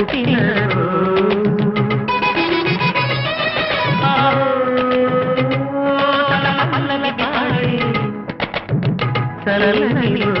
పుట్టిన సరళిలో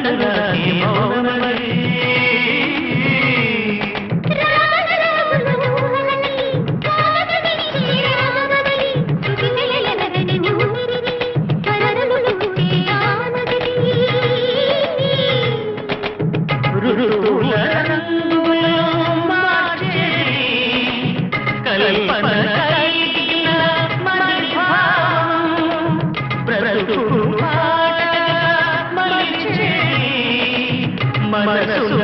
కవితల మనసున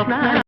of night.